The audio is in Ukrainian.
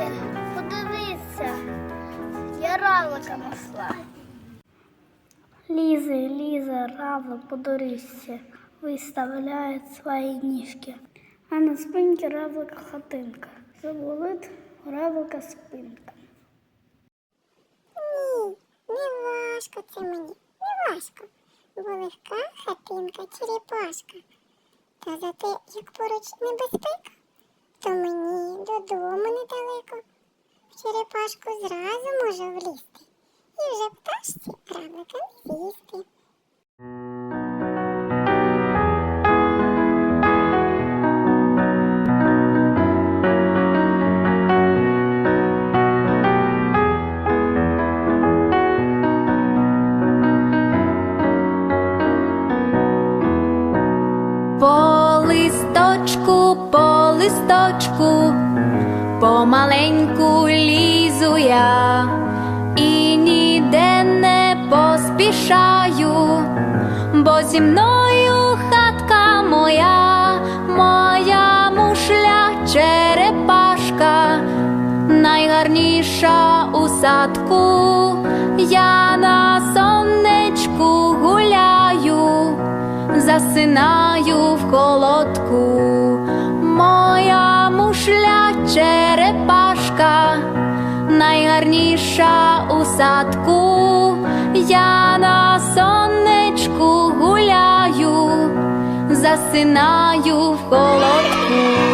Діти, подивіться, я равлика нашла. Ліза, Ліза, равлик по доріжці виставляє свої ніжки. А на спинці равлика хатинка. Заболить равлика спинка. Ні, не важко це мені, не важко, бо легка хатинка черепашка. Та зате, як поруч небезпека, то мені додому недалеко. В черепашку зразу можу влізти, і вже пташці равлика з'їсти. Листочку, по листочку, помаленьку лізу я і ніде не поспішаю, бо зі мною хатка моя, моя мушля черепашка, найгарніша у садку, я на сонечку гуляю засинаю в холодку. Найгарніша у садку, я на сонечку гуляю, засинаю в холодку.